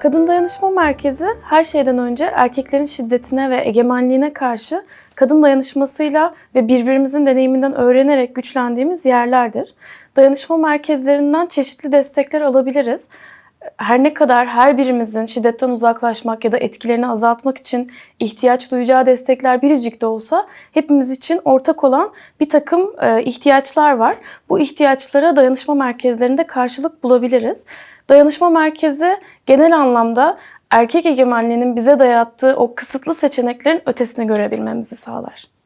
Kadın Dayanışma Merkezi her şeyden önce erkeklerin şiddetine ve egemenliğine karşı kadın dayanışmasıyla ve birbirimizin deneyiminden öğrenerek güçlendiğimiz yerlerdir. Dayanışma merkezlerinden çeşitli destekler alabiliriz. Her ne kadar her birimizin şiddetten uzaklaşmak ya da etkilerini azaltmak için ihtiyaç duyacağı destekler biricik de olsa hepimiz için ortak olan bir takım e, ihtiyaçlar var. Bu ihtiyaçlara dayanışma merkezlerinde karşılık bulabiliriz. Dayanışma merkezi genel anlamda erkek egemenliğinin bize dayattığı o kısıtlı seçeneklerin ötesini görebilmemizi sağlar.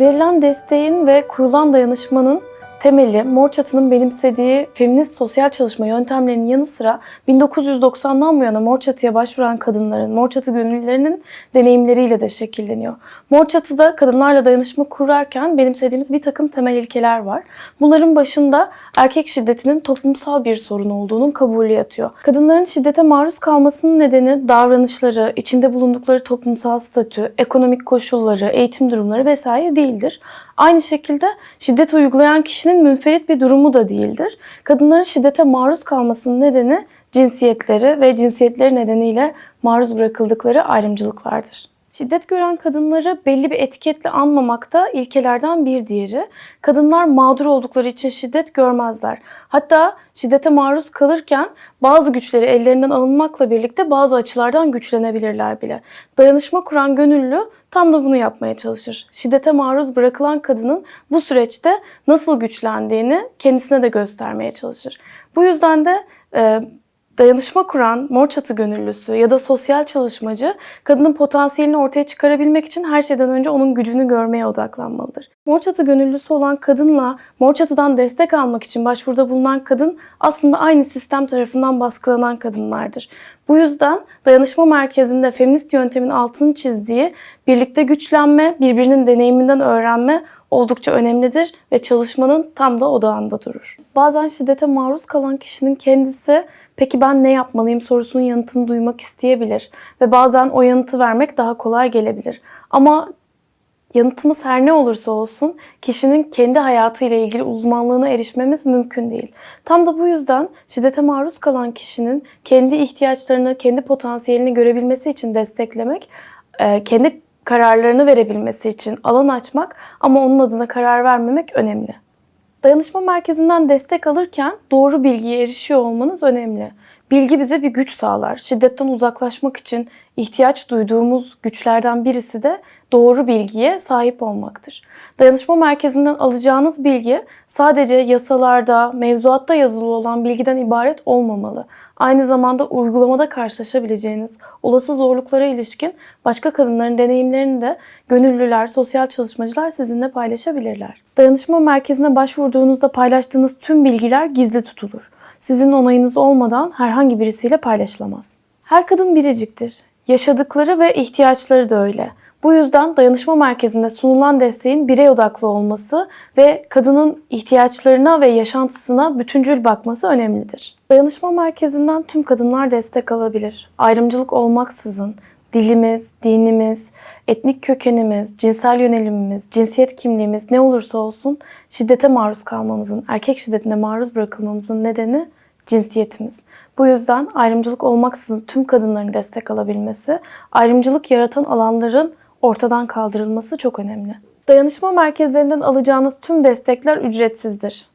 Verilen desteğin ve kurulan dayanışmanın temeli Mor Çatı'nın benimsediği feminist sosyal çalışma yöntemlerinin yanı sıra 1990'dan bu yana Mor Çatı'ya başvuran kadınların, Mor Çatı gönüllülerinin deneyimleriyle de şekilleniyor. Mor Çatı'da kadınlarla dayanışma kurarken benimsediğimiz bir takım temel ilkeler var. Bunların başında erkek şiddetinin toplumsal bir sorun olduğunun kabulü yatıyor. Kadınların şiddete maruz kalmasının nedeni davranışları, içinde bulundukları toplumsal statü, ekonomik koşulları, eğitim durumları vesaire değildir. Aynı şekilde şiddet uygulayan kişinin münferit bir durumu da değildir. Kadınların şiddete maruz kalmasının nedeni cinsiyetleri ve cinsiyetleri nedeniyle maruz bırakıldıkları ayrımcılıklardır. Şiddet gören kadınları belli bir etiketle anmamak da ilkelerden bir diğeri. Kadınlar mağdur oldukları için şiddet görmezler. Hatta şiddete maruz kalırken bazı güçleri ellerinden alınmakla birlikte bazı açılardan güçlenebilirler bile. Dayanışma kuran gönüllü tam da bunu yapmaya çalışır. Şiddete maruz bırakılan kadının bu süreçte nasıl güçlendiğini kendisine de göstermeye çalışır. Bu yüzden de e, dayanışma kuran mor çatı gönüllüsü ya da sosyal çalışmacı kadının potansiyelini ortaya çıkarabilmek için her şeyden önce onun gücünü görmeye odaklanmalıdır. Mor çatı gönüllüsü olan kadınla mor çatıdan destek almak için başvuruda bulunan kadın aslında aynı sistem tarafından baskılanan kadınlardır. Bu yüzden dayanışma merkezinde feminist yöntemin altını çizdiği birlikte güçlenme, birbirinin deneyiminden öğrenme oldukça önemlidir ve çalışmanın tam da odağında durur. Bazen şiddete maruz kalan kişinin kendisi peki ben ne yapmalıyım sorusunun yanıtını duymak isteyebilir ve bazen o yanıtı vermek daha kolay gelebilir. Ama yanıtımız her ne olursa olsun kişinin kendi hayatıyla ilgili uzmanlığına erişmemiz mümkün değil. Tam da bu yüzden şiddete maruz kalan kişinin kendi ihtiyaçlarını, kendi potansiyelini görebilmesi için desteklemek, e, kendi kararlarını verebilmesi için alan açmak ama onun adına karar vermemek önemli. Dayanışma merkezinden destek alırken doğru bilgiye erişiyor olmanız önemli. Bilgi bize bir güç sağlar. Şiddetten uzaklaşmak için ihtiyaç duyduğumuz güçlerden birisi de doğru bilgiye sahip olmaktır. Dayanışma merkezinden alacağınız bilgi sadece yasalarda, mevzuatta yazılı olan bilgiden ibaret olmamalı. Aynı zamanda uygulamada karşılaşabileceğiniz olası zorluklara ilişkin başka kadınların deneyimlerini de gönüllüler, sosyal çalışmacılar sizinle paylaşabilirler. Dayanışma merkezine başvurduğunuzda paylaştığınız tüm bilgiler gizli tutulur. Sizin onayınız olmadan herhangi birisiyle paylaşılamaz. Her kadın biriciktir. Yaşadıkları ve ihtiyaçları da öyle. Bu yüzden dayanışma merkezinde sunulan desteğin birey odaklı olması ve kadının ihtiyaçlarına ve yaşantısına bütüncül bakması önemlidir. Dayanışma merkezinden tüm kadınlar destek alabilir. Ayrımcılık olmaksızın dilimiz, dinimiz, etnik kökenimiz, cinsel yönelimimiz, cinsiyet kimliğimiz ne olursa olsun şiddete maruz kalmamızın, erkek şiddetine maruz bırakılmamızın nedeni cinsiyetimiz. Bu yüzden ayrımcılık olmaksızın tüm kadınların destek alabilmesi, ayrımcılık yaratan alanların ortadan kaldırılması çok önemli. Dayanışma merkezlerinden alacağınız tüm destekler ücretsizdir.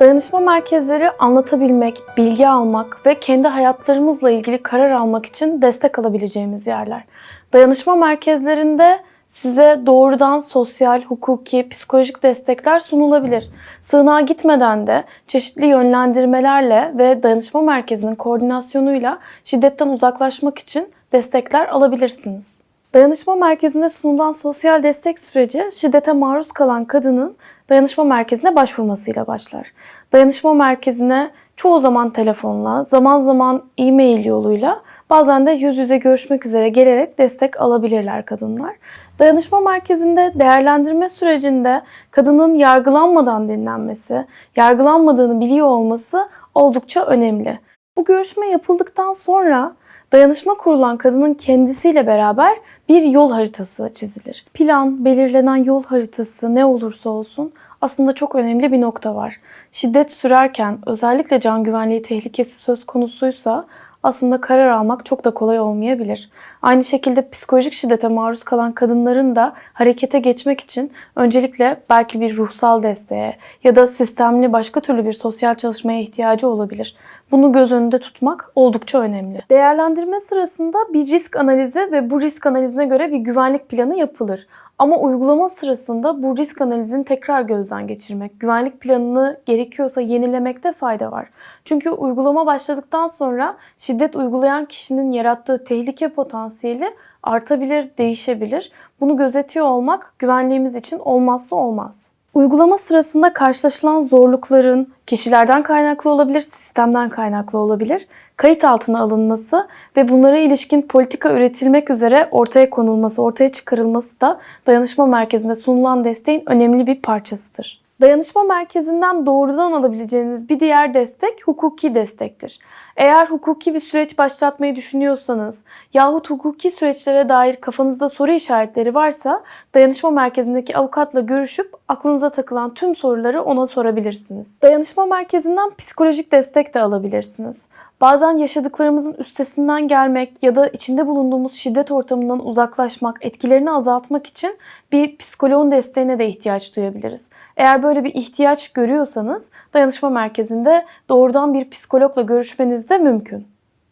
Dayanışma merkezleri anlatabilmek, bilgi almak ve kendi hayatlarımızla ilgili karar almak için destek alabileceğimiz yerler. Dayanışma merkezlerinde size doğrudan sosyal, hukuki, psikolojik destekler sunulabilir. Sığınağa gitmeden de çeşitli yönlendirmelerle ve dayanışma merkezinin koordinasyonuyla şiddetten uzaklaşmak için destekler alabilirsiniz. Dayanışma merkezinde sunulan sosyal destek süreci şiddete maruz kalan kadının dayanışma merkezine başvurmasıyla başlar. Dayanışma merkezine çoğu zaman telefonla, zaman zaman e-mail yoluyla, bazen de yüz yüze görüşmek üzere gelerek destek alabilirler kadınlar. Dayanışma merkezinde değerlendirme sürecinde kadının yargılanmadan dinlenmesi, yargılanmadığını biliyor olması oldukça önemli. Bu görüşme yapıldıktan sonra Dayanışma kurulan kadının kendisiyle beraber bir yol haritası çizilir. Plan, belirlenen yol haritası ne olursa olsun aslında çok önemli bir nokta var. Şiddet sürerken özellikle can güvenliği tehlikesi söz konusuysa aslında karar almak çok da kolay olmayabilir. Aynı şekilde psikolojik şiddete maruz kalan kadınların da harekete geçmek için öncelikle belki bir ruhsal desteğe ya da sistemli başka türlü bir sosyal çalışmaya ihtiyacı olabilir. Bunu göz önünde tutmak oldukça önemli. Değerlendirme sırasında bir risk analizi ve bu risk analizine göre bir güvenlik planı yapılır. Ama uygulama sırasında bu risk analizini tekrar gözden geçirmek, güvenlik planını gerekiyorsa yenilemekte fayda var. Çünkü uygulama başladıktan sonra şiddet uygulayan kişinin yarattığı tehlike potansiyeli artabilir, değişebilir. Bunu gözetiyor olmak güvenliğimiz için olmazsa olmaz. Uygulama sırasında karşılaşılan zorlukların kişilerden kaynaklı olabilir, sistemden kaynaklı olabilir. Kayıt altına alınması ve bunlara ilişkin politika üretilmek üzere ortaya konulması, ortaya çıkarılması da dayanışma merkezinde sunulan desteğin önemli bir parçasıdır. Dayanışma merkezinden doğrudan alabileceğiniz bir diğer destek hukuki destektir. Eğer hukuki bir süreç başlatmayı düşünüyorsanız yahut hukuki süreçlere dair kafanızda soru işaretleri varsa dayanışma merkezindeki avukatla görüşüp aklınıza takılan tüm soruları ona sorabilirsiniz. Dayanışma merkezinden psikolojik destek de alabilirsiniz. Bazen yaşadıklarımızın üstesinden gelmek ya da içinde bulunduğumuz şiddet ortamından uzaklaşmak, etkilerini azaltmak için bir psikoloğun desteğine de ihtiyaç duyabiliriz. Eğer böyle bir ihtiyaç görüyorsanız dayanışma merkezinde doğrudan bir psikologla görüşmeniz de mümkün.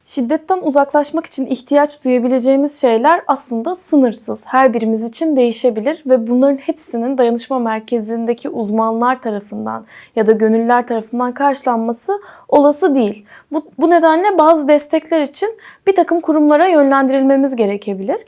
Şiddetten uzaklaşmak için ihtiyaç duyabileceğimiz şeyler aslında sınırsız. Her birimiz için değişebilir ve bunların hepsinin dayanışma merkezindeki uzmanlar tarafından ya da gönüllüler tarafından karşılanması olası değil. Bu, bu nedenle bazı destekler için bir takım kurumlara yönlendirilmemiz gerekebilir.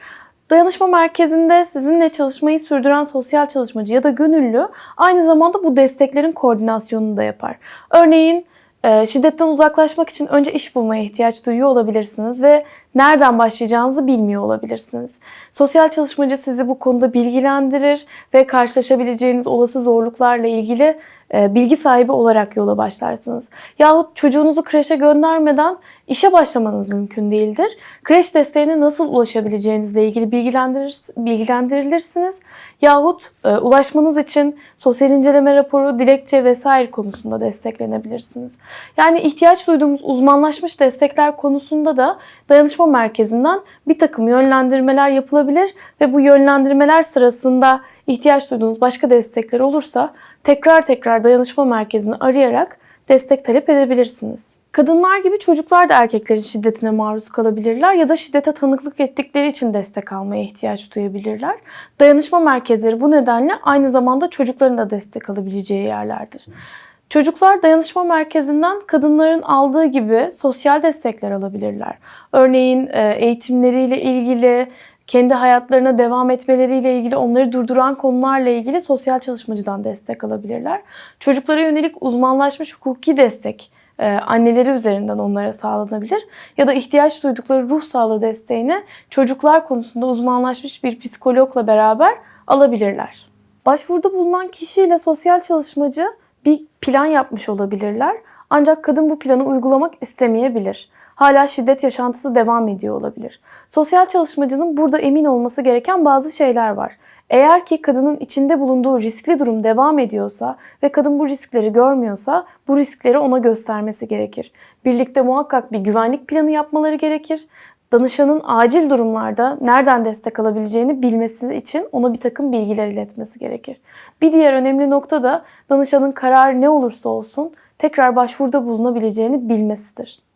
Dayanışma merkezinde sizinle çalışmayı sürdüren sosyal çalışmacı ya da gönüllü aynı zamanda bu desteklerin koordinasyonunu da yapar. Örneğin şiddetten uzaklaşmak için önce iş bulmaya ihtiyaç duyuyor olabilirsiniz ve nereden başlayacağınızı bilmiyor olabilirsiniz. Sosyal çalışmacı sizi bu konuda bilgilendirir ve karşılaşabileceğiniz olası zorluklarla ilgili bilgi sahibi olarak yola başlarsınız. Yahut çocuğunuzu kreşe göndermeden işe başlamanız mümkün değildir. Kreş desteğine nasıl ulaşabileceğinizle ilgili bilgilendirir, bilgilendirilirsiniz. Yahut e, ulaşmanız için sosyal inceleme raporu, dilekçe vesaire konusunda desteklenebilirsiniz. Yani ihtiyaç duyduğumuz uzmanlaşmış destekler konusunda da dayanışma merkezinden bir takım yönlendirmeler yapılabilir ve bu yönlendirmeler sırasında ihtiyaç duyduğunuz başka destekler olursa tekrar tekrar dayanışma merkezini arayarak destek talep edebilirsiniz. Kadınlar gibi çocuklar da erkeklerin şiddetine maruz kalabilirler ya da şiddete tanıklık ettikleri için destek almaya ihtiyaç duyabilirler. Dayanışma merkezleri bu nedenle aynı zamanda çocukların da destek alabileceği yerlerdir. Çocuklar dayanışma merkezinden kadınların aldığı gibi sosyal destekler alabilirler. Örneğin e, eğitimleriyle ilgili, kendi hayatlarına devam etmeleriyle ilgili onları durduran konularla ilgili sosyal çalışmacıdan destek alabilirler. Çocuklara yönelik uzmanlaşmış hukuki destek e, anneleri üzerinden onlara sağlanabilir. Ya da ihtiyaç duydukları ruh sağlığı desteğini çocuklar konusunda uzmanlaşmış bir psikologla beraber alabilirler. Başvuruda bulunan kişiyle sosyal çalışmacı bir plan yapmış olabilirler. Ancak kadın bu planı uygulamak istemeyebilir. Hala şiddet yaşantısı devam ediyor olabilir. Sosyal çalışmacının burada emin olması gereken bazı şeyler var. Eğer ki kadının içinde bulunduğu riskli durum devam ediyorsa ve kadın bu riskleri görmüyorsa bu riskleri ona göstermesi gerekir. Birlikte muhakkak bir güvenlik planı yapmaları gerekir. Danışanın acil durumlarda nereden destek alabileceğini bilmesi için ona bir takım bilgiler iletmesi gerekir. Bir diğer önemli nokta da danışanın kararı ne olursa olsun tekrar başvuruda bulunabileceğini bilmesidir.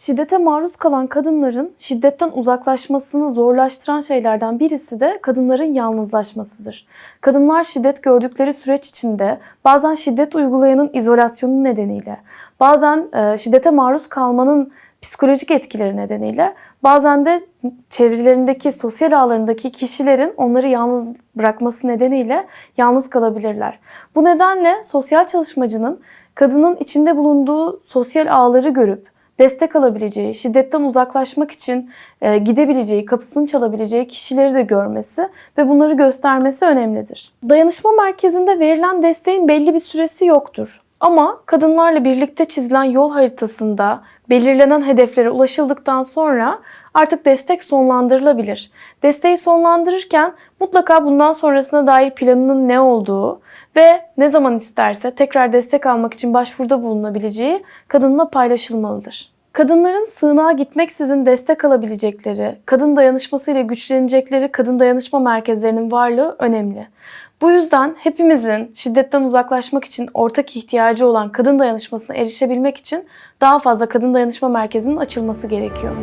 Şiddete maruz kalan kadınların şiddetten uzaklaşmasını zorlaştıran şeylerden birisi de kadınların yalnızlaşmasıdır. Kadınlar şiddet gördükleri süreç içinde bazen şiddet uygulayanın izolasyonu nedeniyle, bazen e, şiddete maruz kalmanın psikolojik etkileri nedeniyle, bazen de çevrelerindeki, sosyal ağlarındaki kişilerin onları yalnız bırakması nedeniyle yalnız kalabilirler. Bu nedenle sosyal çalışmacının kadının içinde bulunduğu sosyal ağları görüp destek alabileceği, şiddetten uzaklaşmak için e, gidebileceği, kapısını çalabileceği kişileri de görmesi ve bunları göstermesi önemlidir. Dayanışma merkezinde verilen desteğin belli bir süresi yoktur. Ama kadınlarla birlikte çizilen yol haritasında belirlenen hedeflere ulaşıldıktan sonra artık destek sonlandırılabilir. Desteği sonlandırırken mutlaka bundan sonrasına dair planının ne olduğu ve ne zaman isterse tekrar destek almak için başvuruda bulunabileceği kadınla paylaşılmalıdır. Kadınların sığınağa gitmeksizin destek alabilecekleri, kadın dayanışmasıyla güçlenecekleri kadın dayanışma merkezlerinin varlığı önemli. Bu yüzden hepimizin şiddetten uzaklaşmak için ortak ihtiyacı olan kadın dayanışmasına erişebilmek için daha fazla kadın dayanışma merkezinin açılması gerekiyor.